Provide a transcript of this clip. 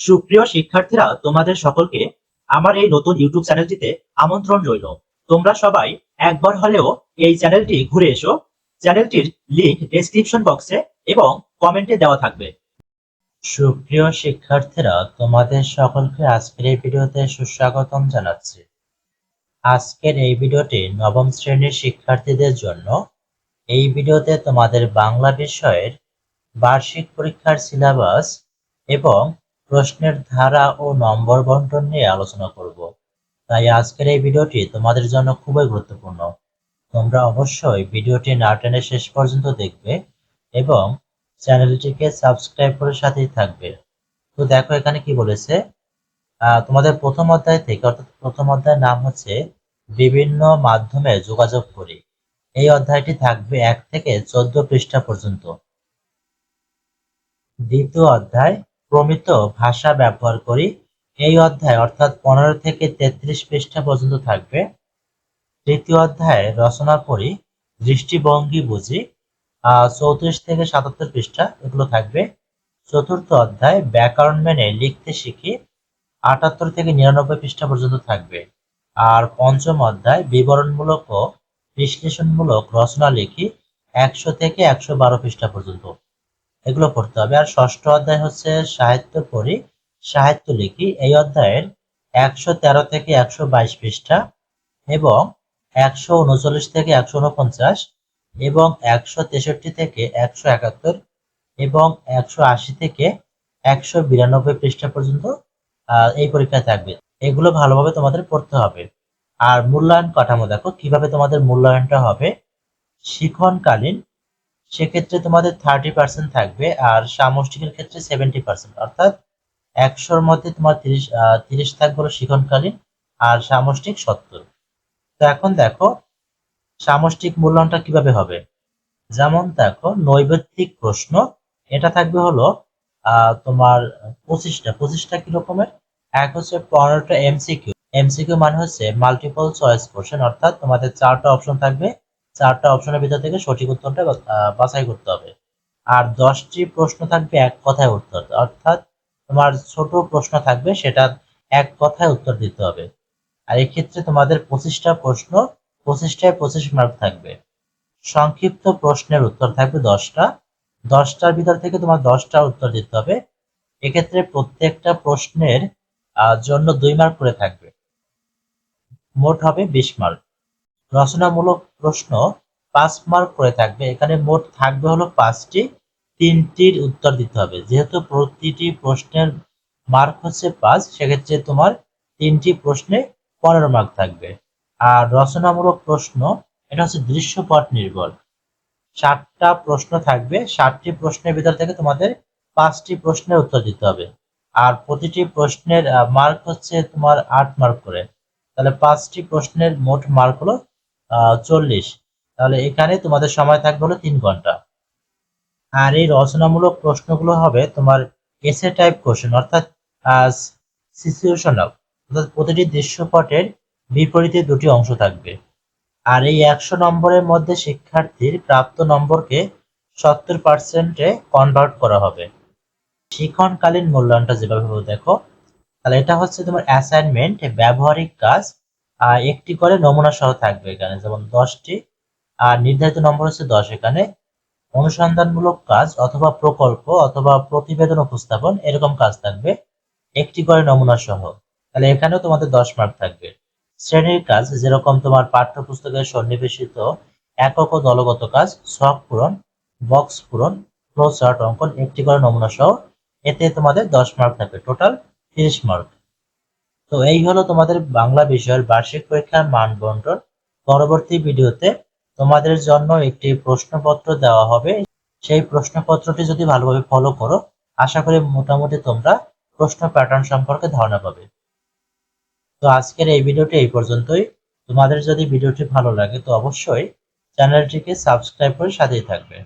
সুপ্রিয় শিক্ষার্থীরা, তোমাদের সকলকে আমার এই নতুন ইউটিউব চ্যানেলটিতে আমন্ত্রণ রইল। তোমরা সবাই একবার হলেও এই চ্যানেলটি ঘুরে এসো। চ্যানেলটির লিংক ডেসক্রিপশন বক্সে এবং কমেন্টে দেওয়া থাকবে। সুপ্রিয় শিক্ষার্থীরা, তোমাদের সকলকে আজকের এই ভিডিওতে সুস্বাগতম জানাচ্ছি। আজকের এই ভিডিওটি নবম শ্রেণির শিক্ষার্থীদের জন্য। এই ভিডিওতে তোমাদের বাংলা বিষয়ের বার্ষিক পরীক্ষার সিলেবাস এবং প্রশ্নের ধারা ও নম্বর বন্টন নিয়ে আলোচনা করব। তাই আজকের এই ভিডিওটি তোমাদের জন্য খুবই গুরুত্বপূর্ণ। তোমরা অবশ্যই ভিডিওটি না টেনে শেষ পর্যন্ত দেখবে এবং চ্যানেলটিকে সাবস্ক্রাইব করে সাথেই থাকবে। তো দেখো এখানে কি বলেছে? তোমাদের প্রথম অধ্যায় থেকে, অর্থাৎ প্রথম অধ্যায়ের নাম হচ্ছে বিভিন্ন মাধ্যমে যোগাযোগ করি। এই অধ্যায়টি থাকবে এক থেকে চোদ্দ পৃষ্ঠা পর্যন্ত। দ্বিতীয় অধ্যায় প্রমিত ভাষা ব্যবহার করি। এই অধ্যায় অর্থাৎ পনেরো থেকে তেত্রিশ পৃষ্ঠা পর্যন্ত থাকবে। তৃতীয় অধ্যায় রচনা করি, দৃষ্টিভঙ্গি বুঝি। চৌত্রিশ থেকে সাতাত্তর পৃষ্ঠা এগুলো থাকবে। চতুর্থ অধ্যায় ব্যাকরণ মেনে লিখতে শিখি, আটাত্তর থেকে নিরানব্বই পৃষ্ঠা পর্যন্ত থাকবে। আর পঞ্চম অধ্যায় বিবরণমূলক ও বিশ্লেষণমূলক রচনা লিখি, একশো থেকে একশো বারো পৃষ্ঠা পর্যন্ত। এগুলো পড়তে হবে। আর ষষ্ঠ অধ্যায় হচ্ছে সাহিত্য পড়ি। সাহিত্য লিখি। এই অধ্যায়ের একশো তেরো থেকে একশো বাইশ পৃষ্ঠা এবং একশো উনচল্লিশ থেকে একশো উনপঞ্চাশ এবং একশো তেষট্টি থেকে একশো একাত্তর এবং একশো আশি থেকে একশো বিরানব্বই পৃষ্ঠা পর্যন্ত এই পরীক্ষায় থাকবে। এগুলো ভালোভাবে তোমাদের পড়তে হবে। আর মূল্যায়ন কাঠামো দেখো। কীভাবে তোমাদের মূল্যায়নটা হবে? শিখনকালীন সেক্ষেত্রে তোমাদের থার্টি পার্সেন্ট থাকবে আর সামষ্টিকের ক্ষেত্রে সেভেন্টি পার্সেন্ট অর্থাৎ একশোর মধ্যে তোমার তিরিশ তিরিশ থাকবে শিখনকালীন আর সামষ্টিক সত্তর। তো এখন দেখো সামষ্টিক মূল্যায়নটা কীভাবে হবে? যেমন দেখো নৈবেত্তিক প্রশ্ন, এটা থাকবে হলো তোমার পঁচিশটা পঁচিশটা কি রকমের? এক হচ্ছে পনেরোটা এমসিকিউ এমসিকিউ মানে হচ্ছে মাল্টিপল চয়েস কোশ্চেন অর্থাৎ তোমাদের চারটা অপশন থাকবে। চারটা অপশনের ভিতর থেকে সঠিক উত্তরটা বাছাই করতে হবে। আর দশটি প্রশ্ন থাকবে এক কথায় উত্তর। অর্থাৎ তোমার ছোট প্রশ্ন থাকবে, সেটা এক কথায় উত্তর দিতে হবে। আর এক্ষেত্রে তোমাদের পঁচিশটা প্রশ্ন, পঁচিশটায় পঁচিশ মার্ক থাকবে। সংক্ষিপ্ত প্রশ্নের উত্তর থাকবে দশটা। দশটার ভিতর থেকে তোমার দশটা উত্তর দিতে হবে। এক্ষেত্রে প্রত্যেকটা প্রশ্নের জন্য দুই মার্ক করে থাকবে। মোট হবে বিশ মার্ক রচনামূলক প্রশ্ন পাঁচ মার্ক করে থাকবে। এখানে মোট থাকবে হলো পাঁচটি, তিনটির উত্তর দিতে হবে। যেহেতু প্রতিটি প্রশ্নের মার্ক হচ্ছে পাঁচ, সেক্ষেত্রে তোমার তিনটি প্রশ্নে পনেরো মার্ক থাকবে। আর রচনামূলক প্রশ্ন, এটা হচ্ছে দৃশ্যপট নির্ভর। ষাটটা প্রশ্ন থাকবে ষাটটি প্রশ্নের ভিতর থেকে তোমাদের পাঁচটি প্রশ্নের উত্তর দিতে হবে। আর প্রতিটি প্রশ্নের মার্ক হচ্ছে তোমার আট মার্ক করে। তাহলে পাঁচটি প্রশ্নের মোট মার্ক হলো চল্লিশ। তাহলে এখানে তোমাদের সময় থাকবে হলো তিন ঘণ্টা। আর এই রচনামূলক প্রশ্নগুলো হবে তোমার এসে টাইপ কোশ্চেন অর্থাৎ সিচুয়েশনাল অর্থাৎ প্রতিটি দৃশ্যপটের বিপরীতে দুটি অংশ থাকবে। আর এই একশো নম্বরের মধ্যে শিক্ষার্থীর প্রাপ্ত নম্বরকে সত্তর পার্সেন্টে কনভার্ট করা হবে। শিক্ষণকালীন মূল্যায়নটা যেভাবে দেখো। তাহলে এটা হচ্ছে তোমার অ্যাসাইনমেন্ট ব্যবহারিক কাজ একটি করে নমুনা সহ থাকবে এখানে, যেমন দশটি। আর নির্ধারিত নম্বর হচ্ছে দশ এখানে। অনুসন্ধানমূলক কাজ অথবা প্রকল্প অথবা প্রতিবেদন উপস্থাপন, এরকম কাজ থাকবে। একটি করে নমুনা সহ। তাহলে এখানেও তোমাদের দশ মার্ক থাকবে। শ্রেণির কাজ, যেরকম তোমার পাঠ্যপুস্তকের সন্নিবেশিত একক ও দলগত কাজ, ছক পূরণ বক্স পূরণ ফ্লো অঙ্কন, একটি করে নমুনা সহ। এতে তোমাদের দশ মার্ক থাকবে। টোটাল তিরিশ মার্ক তো এই হলো তোমাদের বাংলা বিষয়ের বার্ষিক পরীক্ষার মান বন্টন পরবর্তী ভিডিওতে তোমাদের জন্য একটি প্রশ্নপত্র দেওয়া হবে। সেই প্রশ্নপত্রটি যদি ভালোভাবে ফলো করো, আশা করি মোটামুটি তোমরা প্রশ্ন প্যাটার্ন সম্পর্কে ধারণা পাবে। তো আজকের এই ভিডিওটি এই পর্যন্তই। তোমাদের যদি ভিডিওটি ভালো লাগে তো অবশ্যই চ্যানেলটিকে সাবস্ক্রাইব করে সাথেই থাকবে।